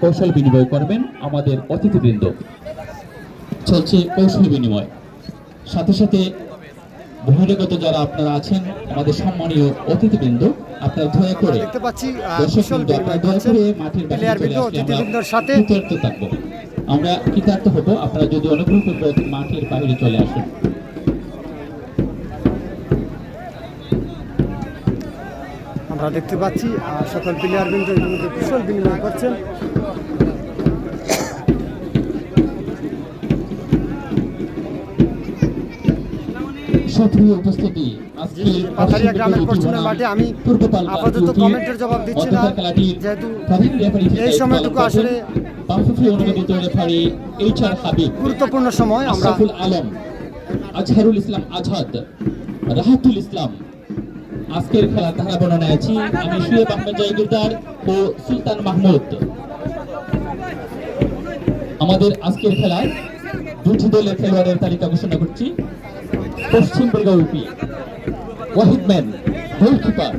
কৌশল বিনিময় করবেন আমাদের অতিথিবৃন্দ। চলছে কৌশল বিনিময়। সাথে সাথে বহিরাগত যারা আপনারা আছেন আমাদের সম্মানীয় অতিথিবৃন্দ আপনারা দয়া করে দেখতে পাচ্ছি মাঠের বাইরে সাথে। থাকব। আমরা কৃতার্থ হব আপনারা যদি অনুগ্রহ করে মাঠের বাইরে চলে আসুন। আমরা দেখতে পাচ্ছি আহ, সকল প্লেয়ার বৃন্দ ইতিমধ্যে কুশল বিনিময় করছেন। পাথারিয়া গ্রামের পশ্চিমের মাঠে আমি আপাতত কমেন্টের জবাব দিচ্ছি না, যেহেতু এই সময়টুকু আসলে আর গুরুত্বপূর্ণ সময় আমরা আশরাফুল আলম আজহারুল ইসলাম আজাদ রাহাতুল ইসলাম আজকের খেলা ধারা বর্ণনায় আছি। আমি শুয়েব আহমেদ জয়গুরদার ও সুলতান মাহমুদ। আমাদের আজকের খেলায় দুটি দলের খেলোয়াড়ের তালিকা ঘোষণা করছি। Paschim Banga UP Wahid man goalkeeper